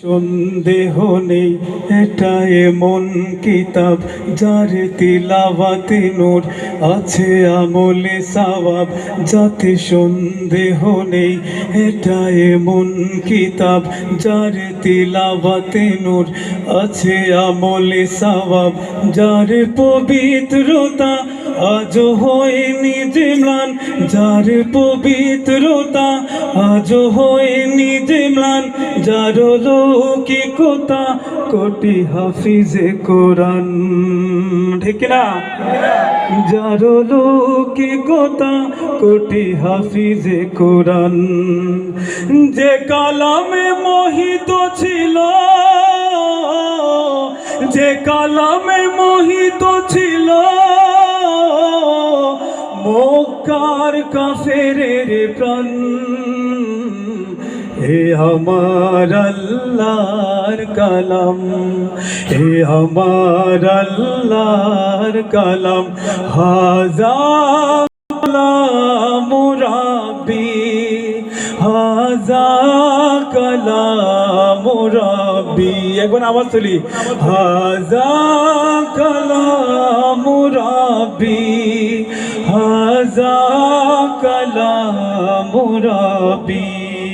সন্দেহ নেই এটা এমন কিতাব যার তিলাওয়াতে নূর আছে আমলে সওয়াব। যাতে সন্দেহ নেই এটা এমন কিতাব যার তিলাওয়াতে নূর আছে আমলে সওয়াব। যার পবিত্রতা আজও হয়নি যে ম্লান যার পবিত্রতা আজও হয়নি যে ম্লান যার লৌকিকতা কোটি হাফিজে কোরআন। ঠিক না? যার লৌকিকতা কোটি হাফিজে কোরআন। যে কালামে মোহিত ছিল, যে কালামে মোহিত ছিল, মক্কার কাফেরের প্রাণ। হে আমার আল্লাহর কলম, হে আমার আল্লাহর কালাম, হাজার মুরাবি হাজা কালাম রাবি একবার আওয়াজ চলি হাজা কালাম রাবি হাজা কালাম রাবি